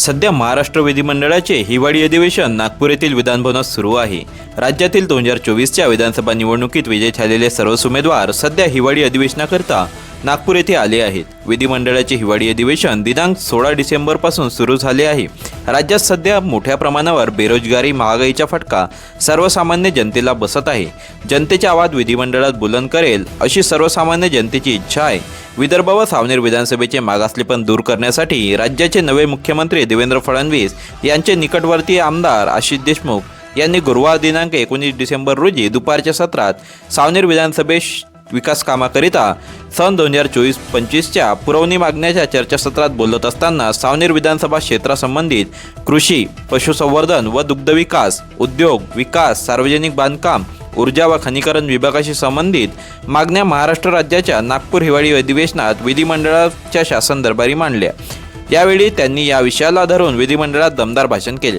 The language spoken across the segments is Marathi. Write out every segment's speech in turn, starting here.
सध्या महाराष्ट्र विधिमंडळाचे हिवाळी अधिवेशन नागपूर येथील विधानभवनात सुरू आहे. राज्यातील दोन हजार चोवीसच्या विधानसभा निवडणुकीत विजय झालेले सर्वच उमेदवार सध्या हिवाळी अधिवेशनाकरता नागपूर येथे आले आहेत. विधिमंडळाचे हिवाळी अधिवेशन दिनांक सोळा डिसेंबरपासून सुरू झाले आहे. राज्यात सध्या मोठ्या प्रमाणावर बेरोजगारी महागाईचा फटका सर्वसामान्य जनतेला बसत आहे. जनतेचे आवाज विधिमंडळात बुलंद करेल अशी सर्वसामान्य जनतेची इच्छा आहे. विदर्भ व सावनेर विधानसभेचे मागासलेपण दूर करण्यासाठी राज्याचे नवे मुख्यमंत्री देवेंद्र फडणवीस यांचे निकटवर्तीय आमदार आशिष देशमुख यांनी गुरुवार दिनांक एकोणीस डिसेंबर रोजी दुपारच्या सत्रात सावनेर विधानसभेत विकास कामाकरिता सन दोन हजार चोवीस पंचवीसच्या पुरवणी मागण्याच्या चर्चासत्रात बोलत असताना सावनेर विधानसभा क्षेत्रासंबंधित कृषी पशुसंवर्धन व दुग्धविकास उद्योग विकास सार्वजनिक बांधकाम ऊर्जा व खनिकरण विभागाशी संबंधित मागण्या महाराष्ट्र राज्याच्या नागपूर हिवाळी अधिवेशनात विधिमंडळाच्या शासन दरबारी मांडल्या. यावेळी त्यांनी या विषयाला धरून विधिमंडळात दमदार भाषण केले.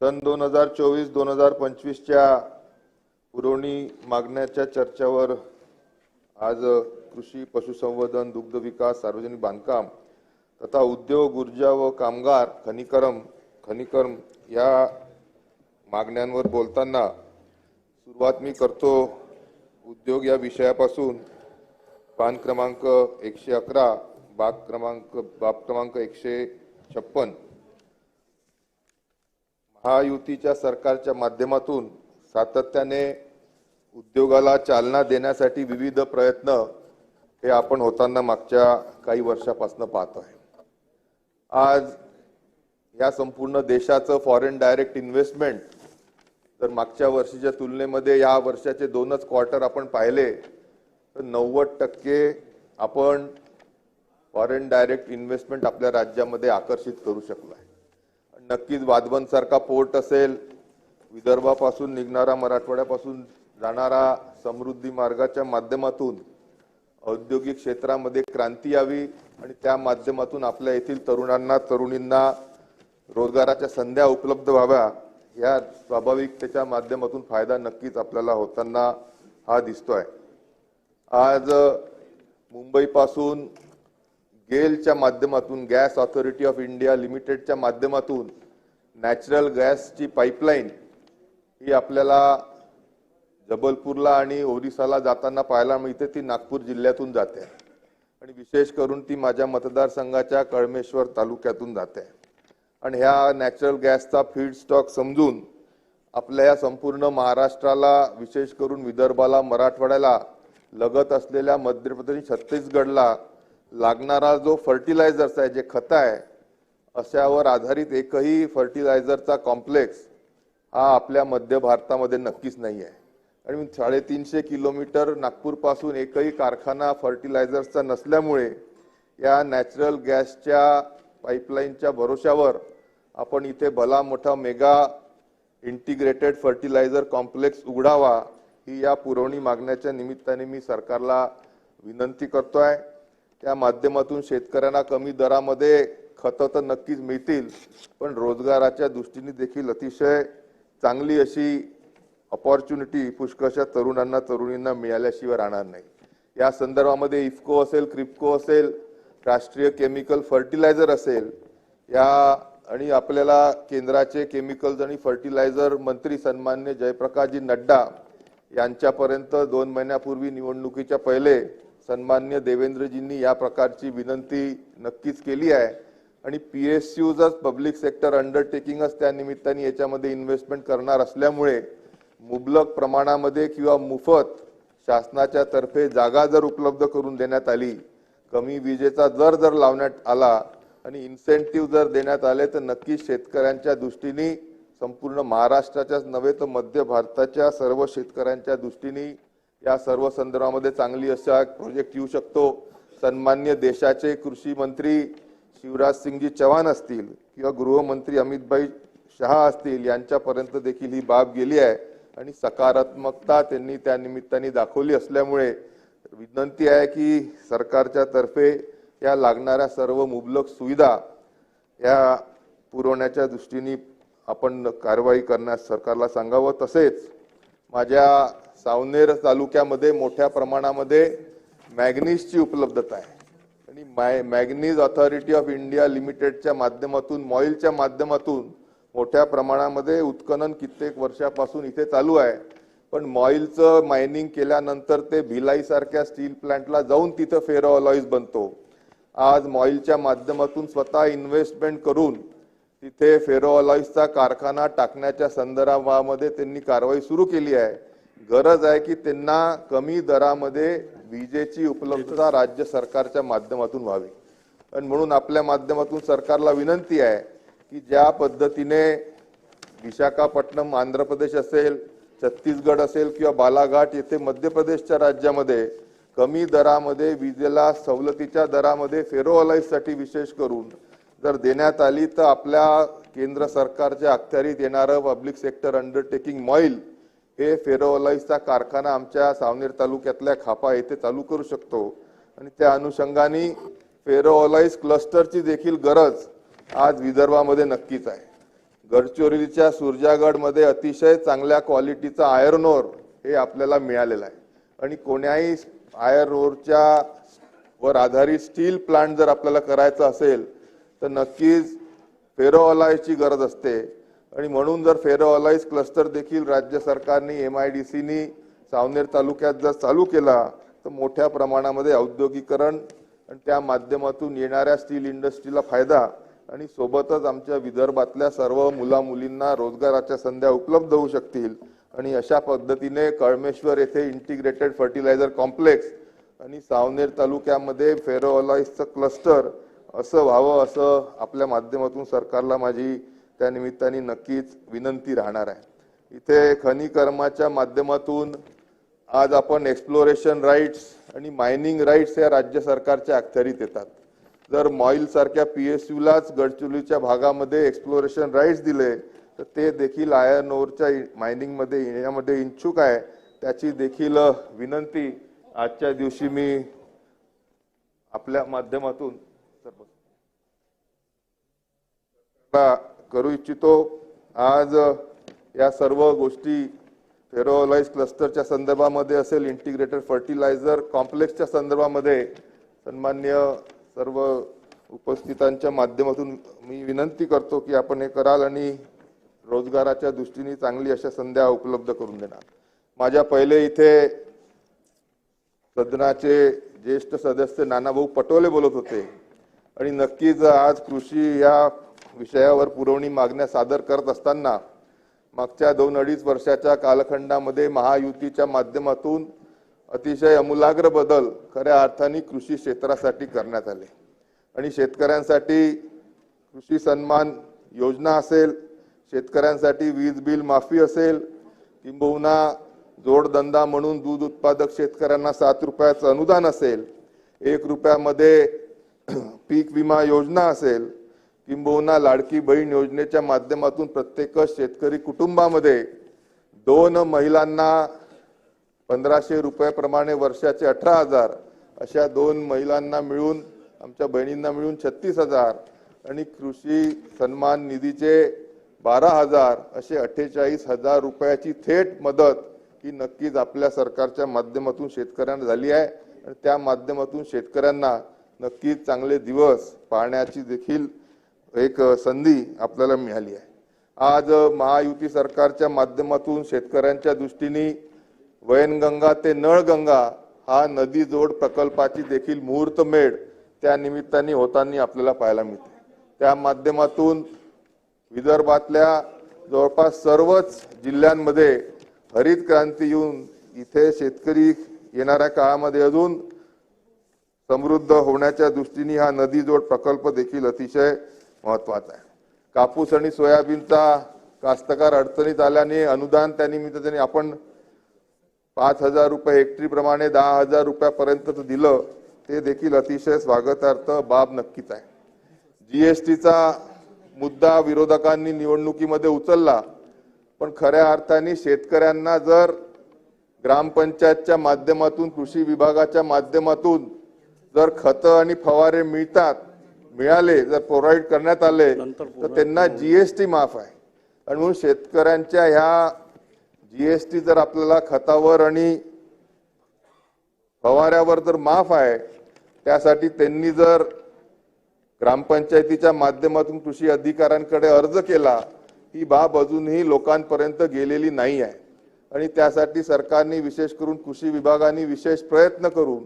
सन दोन हजार चोवीस दोन हजार पंचवीसच्या पुरवणी मागण्याच्या चर्चेवर आज कृषी पशुसंवर्धन दुग्ध विकास सार्वजनिक बांधकाम तथा उद्योग ऊर्जा व कामगार खनिकरम खनिकर्म या मागण्यांवर बोलताना सुरुवात मी करतो. उद्योग या विषयापासून. पान क्रमांक एकशे अकरा बाग क्रमांक बाब क्रमांक एकशे छप्पन. महायुतीच्या सरकारच्या माध्यमातून सातत्याने उद्योगाला चालना देण्यासाठी विविध प्रयत्न हे आपण होताना मागच्या काही वर्षापासून पाहतो आहे. आज या संपूर्ण देशाचं फॉरेन डायरेक्ट इन्व्हेस्टमेंट तर मागच्या वर्षीच्या तुलनेमध्ये या वर्षाचे दोनच क्वार्टर आपण पाहिले तर नव्वद टक्के आपण फॉरेन डायरेक्ट इन्व्हेस्टमेंट आपल्या राज्यामध्ये आकर्षित करू शकलो आहे. नक्कीच वाधवनसारखा पोर्ट असेल विदर्भापासून निघणारा मराठवाड्यापासून जाणारा समृद्धी मार्गाच्या माध्यमातून औद्योगिक क्षेत्रामध्ये क्रांती यावी आणि त्या माध्यमातून आपल्या येथील तरुणांना तरुणींना रोजगाराच्या संध्या उपलब्ध व्हाव्या या स्वाभाविकतेच्या माध्यमातून फायदा नक्कीच आपल्याला होताना हा दिसतोय. आज मुंबईपासून गेलच्या माध्यमातून गॅस ऑथॉरिटी ऑफ इंडिया लिमिटेडच्या माध्यमातून नॅचरल गॅसची पाईपलाईन ही आपल्याला जबलपूरला आणि ओरिसाला जाताना पाहायला मिळते ती नागपूर जिल्ह्यातून जाते. आणि विशेष करून ती माझ्या मतदारसंघाच्या कळमेश्वर तालुक्यातून जाते. आणि ह्या नॅचरल गॅसचा फीड स्टॉक समजून आपल्या या संपूर्ण महाराष्ट्राला विशेष करून विदर्भाला मराठवाड्याला लगत असलेल्या मध्य प्रदेश छत्तीसगडला लागणारा जो फर्टिलायझर्स आहे जे खत आहे अशावर आधारित एकही फर्टिलायझरचा कॉम्प्लेक्स हा आपल्या मध्य भारतामध्ये नक्कीच नाही आहे आणि साडेतीनशे किलोमीटर नागपूरपासून एकही कारखाना फर्टिलायझर्सचा नसल्यामुळे या नॅचरल गॅसच्या पाईपलाईनच्या भरोशावर आपण इथे भला मोठा मेगा इंटिग्रेटेड फर्टिलायझर कॉम्प्लेक्स उघडावा ही या पुरवणी मागण्याच्या निमित्ताने मी सरकारला विनंती करतो आहे त्या माध्यमातून शेतकऱ्यांना कमी दरामध्ये खतं तर नक्कीच मिळतील पण रोजगाराच्या दृष्टीने देखील अतिशय चांगली अशी ऑपॉर्च्युनिटी पुष्कळशा तरुणांना तरुणींना मिळाल्याशिवाय राहणार नाही. या संदर्भामध्ये इफको असेल क्रिप्को असेल राष्ट्रीय केमिकल फर्टिलायझर असेल या आणि आपल्याला केंद्राचे केमिकल्स आणि फर्टिलायझर मंत्री सन्मान्य जयप्रकाशजी नड्डा यांच्यापर्यंत दोन महिन्यापूर्वी निवडणुकीच्या पहिले सन्मान्य देवेंद्रजींनी या प्रकारची विनंती नक्कीच केली आहे. आणि पी एस यूजच पब्लिक सेक्टर अंडरटेकिंगच त्या निमित्ताने याच्यामध्ये इन्व्हेस्टमेंट करणार असल्यामुळे मुबलक प्रमाणामध्ये किंवा मुफत शासनाच्या तर्फे जागा जर उपलब्ध करून देण्यात आली कमी विजेचा दर जर लावण्यात आला आणि इन्सेंटिव्ह जर देण्यात आले तर नक्कीच शेतकऱ्यांच्या दृष्टीने संपूर्ण महाराष्ट्राच्याच नव्हे तर मध्य भारताच्या सर्व शेतकऱ्यांच्या दृष्टीने या सर्व संदर्भामध्ये चांगली असा प्रोजेक्ट येऊ शकतो. सन्मान्य देशाचे कृषी मंत्री शिवराज सिंगजी चव्हाण असतील किंवा गृहमंत्री अमितभाई शहा असतील यांच्यापर्यंत देखील ही बाब गेली आहे. आणि सकारात्मकता त्यांनी त्या निमित्ताने दाखवली असल्यामुळे विनंती आहे की सरकारच्या तर्फे या लागणाऱ्या सर्व मुबलक सुविधा या पुरवण्याच्या दृष्टीने आपण कारवाई करण्यास सरकारला सांगावं. तसेच माझ्या सावनेर तालुक्यामध्ये मोठ्या प्रमाणामध्ये मॅग्नीजची उपलब्धता आहे. आणि मॅ मॅग्नीज ऑथॉरिटी ऑफ इंडिया लिमिटेडच्या माध्यमातून मॉईलच्या माध्यमातून मोठ्या प्रमाणामध्ये उत्खनन कित्येक वर्षापासून इथे चालू आहे. पण मॉईलचं मायनिंग केल्यानंतर ते भिलाई सारख्या स्टील प्लांटला जाऊन तिथं फेरो अलॉईज बनतो. आज मॉईलच्या माध्यमातून स्वतः इन्व्हेस्टमेंट करून तिथे फेरो अलॉईजचा कारखाना टाकण्याच्या संदर्भामध्ये त्यांनी कारवाई सुरू केली आहे. गरज आहे की त्यांना कमी दरामध्ये विजेची उपलब्धता राज्य सरकारच्या माध्यमातून व्हावी. आणि म्हणून आपल्या माध्यमातून सरकारला विनंती आहे की ज्या पद्धतीने विशाखापट्टणम आंध्र प्रदेश असेल छत्तीसगड असेल किंवा बालाघाट येथे मध्य प्रदेशच्या राज्यामध्ये कमी दरामध्ये विजेला सवलतीच्या दरामध्ये फेरोअलाईजसाठी विशेष करून जर देण्यात आली तर आपल्या केंद्र सरकारच्या अखत्यारीत येणारं पब्लिक सेक्टर अंडरटेकिंग मॉईल हे फेरोअलाईजचा कारखाना आमच्या सावनेर तालुक्यातल्या खापा येथे चालू करू शकतो. आणि त्या अनुषंगाने फेरोअलाईज क्लस्टरची देखील गरज आज विदर्भामध्ये नक्कीच आहे. गडचिरोलीच्या सुरजागडमध्ये अतिशय चांगल्या क्वालिटीचा आयर्न ओर हे आपल्याला मिळालेलं आहे. आणि कोण्याही आयर्न ओरच्या वर आधारित स्टील प्लांट जर आपल्याला करायचा असेल तर नक्कीच फेरोऑलाईजची गरज असते. आणि म्हणून जर फेरोऑलाईज क्लस्टर देखील राज्य सरकारने एम आय डी सीनी सावनेर तालुक्यात जर चालू केला तर मोठ्या प्रमाणामध्ये औद्योगिकरण आणि त्या माध्यमातून येणाऱ्या स्टील इंडस्ट्रीला फायदा आणि सोबतच आमच्या विदर्भातल्या सर्व मुला मुलींना रोजगाराच्या संध्या उपलब्ध होऊ शकतील. आणि अशा पद्धतीने कळमेश्वर येथे इंटिग्रेटेड फर्टिलायझर कॉम्प्लेक्स आणि सावनेर तालुक्यामध्ये फेरो क्लस्टर असं व्हावं असं आपल्या माध्यमातून सरकारला माझी त्या निमित्ताने नक्कीच विनंती राहणार आहे. इथे खनिकर्माच्या माध्यमातून आज आपण एक्सप्लोरेशन राईट्स आणि मायनिंग राईट्स या राज्य सरकारच्या अखत्यारीत येतात. जर मॉईल सारख्या पीएसयूलाच गडचिरोलीच्या भागामध्ये एक्सप्लोरेशन राईट्स दिले तर ते देखील आयर्न ओरच्या मायनिंगमध्ये येण्यामध्ये इच्छुक आहे. त्याची देखील विनंती. आजच्या दिवशी मी आपल्या माध्यमातून करू इच्छितो. आज या सर्व गोष्टी फेरोलाइज क्लस्टरच्या संदर्भामध्ये असेल इंटिग्रेटेड फर्टिलायझर कॉम्प्लेक्सच्या संदर्भामध्ये सन्मान्य सर्व उपस्थितांच्या माध्यमातून मी विनंती करतो की आपण हे कराल आणि रोजगाराच्या दृष्टीने चांगली अशा संध्या उपलब्ध करून देणार. माझ्या पहिले इथे सदनाचे ज्येष्ठ सदस्य नानाभाऊ पटोले बोलत होते. आणि नक्कीच आज कृषी या विषयावर पुरवणी मागण्या सादर करत असताना मागच्या दोन अडीच वर्षाच्या कालखंडामध्ये महायुतीच्या माध्यमातून अतिशय अमूलाग्र बदल खऱ्या अर्थाने कृषी क्षेत्रासाठी करण्यात आले. आणि शेतकऱ्यांसाठी कृषी सन्मान योजना असेल शेतकऱ्यांसाठी वीज बिल माफी असेल किंबहुना जोडधंदा म्हणून दूध उत्पादक शेतकऱ्यांना सात रुपयाचं अनुदान असेल एक रुपयामध्ये पीक विमा योजना असेल किंबहुना लाडकी बहीण योजनेच्या माध्यमातून प्रत्येकच शेतकरी कुटुंबामध्ये दोन महिलांना पंधराशे रुपयाप्रमाणे वर्षाचे अठरा हजार अशा दोन महिलांना मिळून आमच्या बहिणींना मिळून छत्तीस हजार आणि कृषी सन्मान निधीचे बारा हजार असे अठ्ठेचाळीस हजार रुपयाची थेट मदत ही नक्कीच आपल्या सरकारच्या माध्यमातून शेतकऱ्यांना झाली आहे. आणि त्या माध्यमातून शेतकऱ्यांना नक्कीच चांगले दिवस पाहण्याची देखील एक संधी आपल्याला मिळाली आहे. आज महायुती सरकारच्या माध्यमातून शेतकऱ्यांच्या दृष्टीने वयनगंगा ते नळगंगा हा नदी जोड प्रकल्पाची देखील मुहूर्तमेढ त्या निमित्ताने होताना आपल्याला पाहायला मिळते. त्या माध्यमातून विदर्भातल्या जवळपास सर्वच जिल्ह्यांमध्ये हरित क्रांती येऊन इथे शेतकरी येणाऱ्या काळामध्ये अजून समृद्ध होण्याच्या दृष्टीने हा नदी जोड प्रकल्प देखील अतिशय महत्त्वाचा आहे. कापूस आणि सोयाबीनचा कास्तकार अडचणीत आल्याने अनुदान त्यानिमित्ताने आपण पाच हजार रुपये हेक्टरी प्रमाणे दहा हजार रुपयापर्यंत दिलं ते देखील अतिशय स्वागतार्थ बाब नक्कीच आहे. जीएसटीचा मुद्दा विरोधकांनी निवडणुकीमध्ये उचलला पण खऱ्या अर्थाने शेतकऱ्यांना जर ग्रामपंचायतच्या माध्यमातून कृषी विभागाच्या माध्यमातून जर खतं आणि फवारे मिळतात मिळाले जर प्रोव्हाइड करण्यात आले तर त्यांना जीएसटी माफ आहे. आणि म्हणून शेतकऱ्यांच्या ह्या जीएसटी जर आपल्याला खतावर आणि फवाऱ्यावर जर माफ आहे त्यासाठी त्यांनी जर ग्रामपंचायतीच्या माध्यमातून कृषी अधिकाऱ्यांकडे अर्ज केला ही बाब अजूनही लोकांपर्यंत गेलेली नाही आहे. आणि त्यासाठी सरकारने विशेष करून कृषी विभागाने विशेष प्रयत्न करून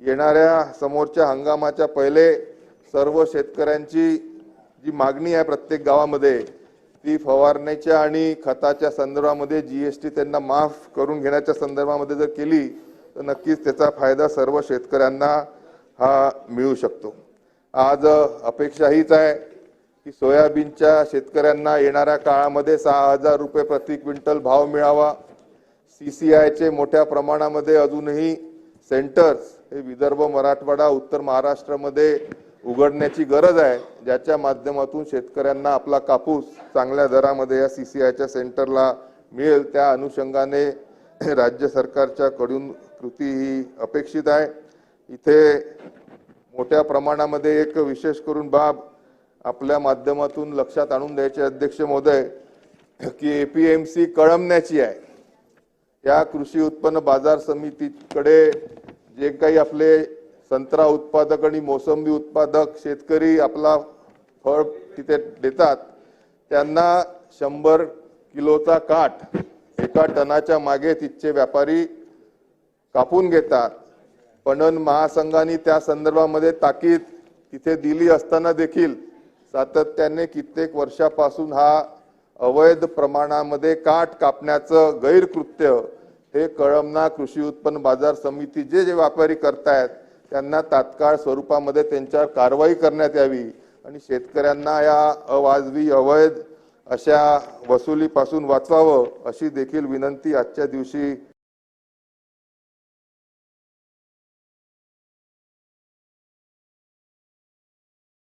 येणाऱ्या समोरच्या हंगामाच्या पहिले सर्व शेतकऱ्यांची जी मागणी आहे प्रत्येक गावामध्ये ती फवारण्याच्या आणि खताच्या संदर्भामध्ये जीएसटी त्यांना माफ करून घेण्याच्या संदर्भामध्ये जर केली तर नक्कीच त्याचा फायदा सर्व शेतकऱ्यांना हा मिळू शकतो. आज अपेक्षा हीच आहे की सोयाबीनच्या शेतकऱ्यांना येणाऱ्या काळामध्ये सहा हजार रुपये प्रति क्विंटल भाव मिळावा. सी सी आयचे मोठ्या प्रमाणामध्ये अजूनही सेंटर्स हे विदर्भ मराठवाडा उत्तर महाराष्ट्रामध्ये उघडण्याची गरज आहे ज्याच्या माध्यमातून शेतकऱ्यांना आपला कापूस चांगल्या दरामध्ये या सी सी आयच्या सेंटरला मिळेल त्या अनुषंगाने राज्य सरकारच्या कडून कृती ही अपेक्षित आहे. इथे मोठ्या प्रमाणामध्ये एक विशेष करून बाब आपल्या माध्यमातून लक्षात आणून द्यायचे अध्यक्ष महोदय की ए पी एम सी कळमण्याची आहे. या कृषी उत्पन्न बाजार समितीकडे जे काही आपले संत्रा उत्पादक आणि मोसंबी उत्पादक शेतकरी आपला फळ तिथे देतात त्यांना शंभर किलोचा काठ एका टनाच्या मागे तिथचे व्यापारी कापून घेतात. पणन महासंघाने त्या संदर्भामध्ये ताकीद तिथे दिली असताना देखील सातत्याने कित्येक वर्षापासून हा अवैध प्रमाणामध्ये काठ कापण्याचं गैरकृत्य हे कळमना कृषी उत्पन्न बाजार समिती जे जे व्यापारी करतायत त्यांना तात्काळ स्वरूपामध्ये त्यांच्यावर कारवाई करण्यात यावी आणि शेतकऱ्यांना या अवाजवी अवैध अशा वसुलीपासून वाचवावं अशी देखील विनंती आजच्या दिवशी